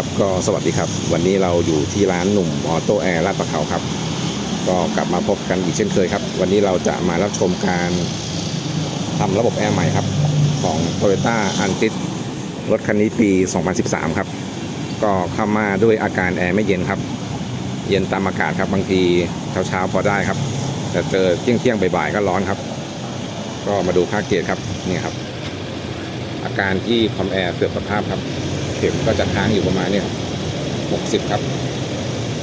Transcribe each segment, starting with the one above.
ครับก็สวัสดีครับ วันนี้เราอยู่ที่ร้านหนุ่มออโต้แอร์ลาดประเขาครับ ก็กลับมาพบกันอีกเช่นเคยครับ วันนี้เราจะมารับชมการทำระบบแอร์ใหม่ครับ ของ Toyota a n t i s รถคันนี้ปี 2013 ครับ ก็เข้ามาด้วยอาการแอร์ไม่เย็นครับ เย็นตามอากาศครับบางทีเช้าๆพอได้ครับ แต่เจอเที่ยงเที่ยงๆบ่ายๆก็ร้อนครับ ก็มาดูค่าเกจครับนี่ครับ อาการที่คอมแอร์เสื่อมสภาพครับ เข็มก็จะค้างอยู่ประมาณเนี่ย60ครับ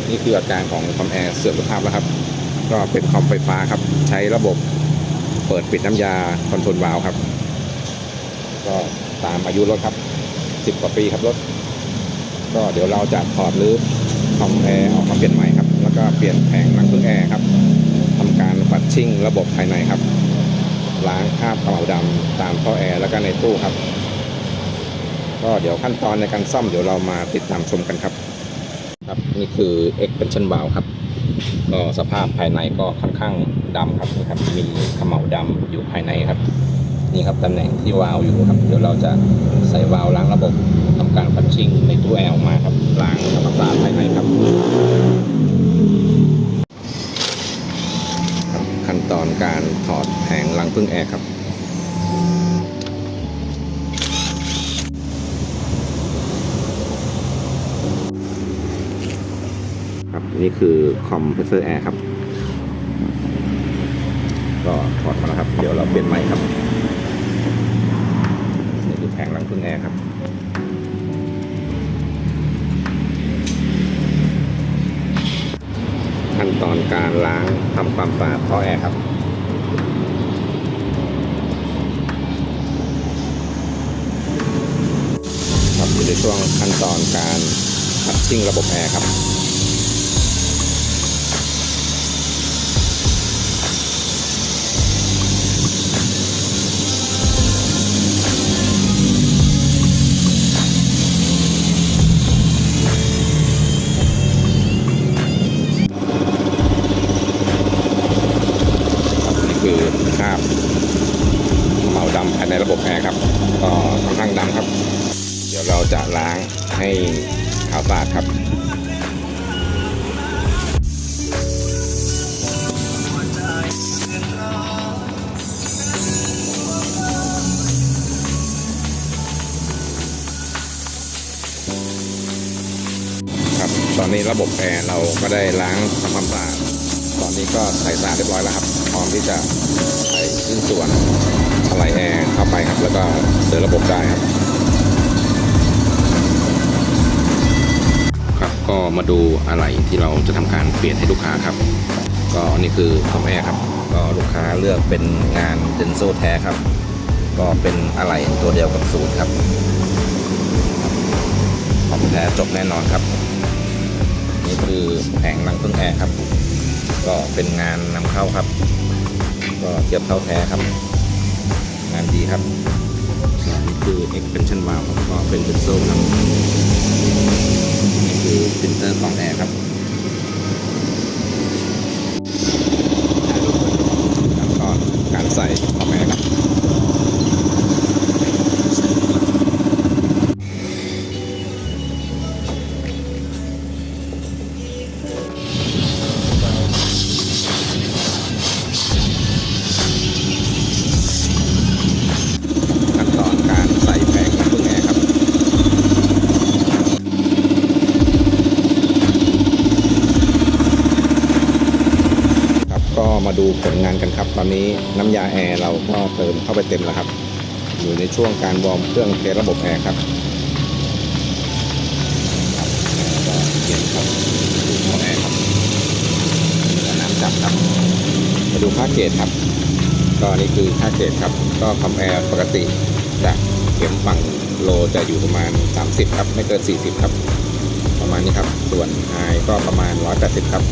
นี่คืออาการของคอมแอร์เสื่อมสภาพแล้วครับ ก็เป็นคอมไฟฟ้าครับ ใช้ระบบเปิดปิดน้ำยาคอนโทรลวาล์วครับ ก็ตามอายุรถครับ10กว่าปีครับรถ ก็เดี๋ยวเราจะถอดรื้อคอมแอร์ออกมาเปลี่ยนใหม่ครับ แล้วก็เปลี่ยนแผงรังพึ่งแอร์ครับทำการปัดชิ่งระบบภายในครับ ล้างคราบเขม่าดำตามท่อแอร์แล้วก็ในตู้ครับ ก็เดี๋ยวขั้นตอนในการซ่อมเดี๋ยวเรามาติดตามชมกันครับ ครับนี่คือ expansion valve ครับ ก็สภาพภายในก็ค่อนข้างดำครับนะครับ มีเขม่าดำอยู่ภายในครับ นี่ครับตำแหน่งที่วาล์วอยู่ครับ เดี๋ยวเราจะใส่วาล์วล้างระบบทำการฟันชิ่งในตู้แอร์ออกมาครับล้างทำความสะอาดภายในครับครับขั้นตอนการถอดแผงรังพึ่งแอร์ครับ นี่คือคอมเพรสเซอร์แอร์ครับ ก็ถอดมาแล้วครับ เดี๋ยวเราเปลี่ยนใหม่ครับ นี่คือแผงรังพึ่งแอร์ครับขั้นตอนการล้างทำความสะอาดท่อแอร์ครับครับอยู่ในช่วงขั้นตอนการพัดชิ่งระบบแอร์ครับาบเหมาดำภายในระบบแอร์ครับก็ค่อนข้างดำครับ เดี๋ยวเราจะล้างให้ขาวสะอาดครับครับตอนนี้ระบบแอร์เราก็ได้ล้างทำความสะอาด นี้ก็ใส่สะอาดเรียบร้อยแล้วครับ พร้อมที่จะใส่ชิ้นส่วนอะไรแอร์เข้าไปครับ แล้วก็เดินระบบได้ครับ ครับก็มาดูอะไรที่เราจะทำการเปลี่ยนให้ลูกค้าครับ ก็นี่คือคอมแอร์ครับ ก็ลูกค้าเลือกเป็นงานเดนโซแท้ครับ ก็เป็นอะไรตัวเดียวกับศูนย์ครับของแท้จบแน่นอนครับ นี่คือแผงรังพึ่งแอร์ครับ ก็เป็นงานนำเข้าครับ ก็เทียบเท่าแท้ครับ งานดีครับนี่คือ expansion valve ครับก็เป็นเป็นโซ่ครับนี่คือฟิลเตอร์ของแอ มาดูผลงานกันครับ ตอนนี้น้ำยาแอร์เราก็เติมเข้าไปเต็มแล้วครับ อยู่ในช่วงการวอร์มเครื่องเทระบบแอร์ครับครับก็เย็นครับดูท่อแอร์ครับน้ำจับครับมาดูค่าเกจครับ ก็นี่คือค่าเกจครับ ก็คอมแอร์ปกติจากเข็มฝั่งโลจะอยู่ประมาณ 30 ครับ ไม่เกิน 40 ครับ ประมาณนี้ครับ ส่วนไฮก็ประมาณ 180 ครับ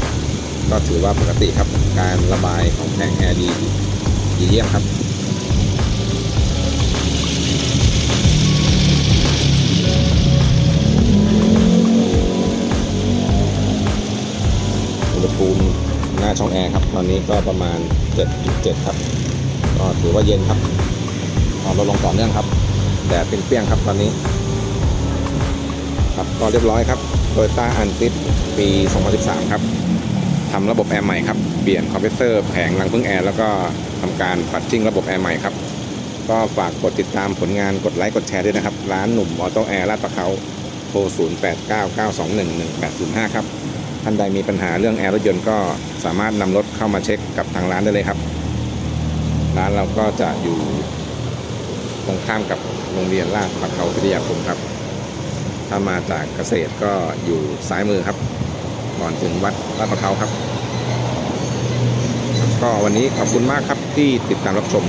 ก็ถือว่าปกติครับ การระบายของแผงแอร์ดีดีเยี่ยมครับอุณหภูมิหน้าช่องแอร์ครับ ตอนนี้ก็ประมาณ 7.7 ครับ ก็ถือว่าเย็นครับอ่อนลดลงต่อเนื่องครับแดดเป็นเปรี้ยงครับตอนนี้ ครับก็เรียบร้อยครับ Toyota a n t i s ปี 2013 ครับ ทำระบบแอร์ใหม่ครับ เปลี่ยนคอมเพรสเซอร์แผงรังพึ่งแอร์แล้วก็ทำการปัดจิ้งระบบแอร์ใหม่ครับ ก็ฝากกดติดตามผลงานกดไลค์กดแชร์ด้วยนะครับ ร้านหนุ่มออโต้แอร์ลาดประเขาโทร 0899211805 ครับ ท่านใดมีปัญหาเรื่องแอร์รถยนต์ก็สามารถนำรถเข้ามาเช็คกับทางร้านได้เลยครับ ร้านเราก็จะอยู่ตรงข้ามกับโรงเรียนลาดประเขาพิทยาคมครับ ถ้ามาจากเกษตรก็อยู่ซ้ายมือครับ ก่อนถึงวัดลาดประเขาครับ ก็วันนี้ขอบคุณมากครับที่ติดตามรับชม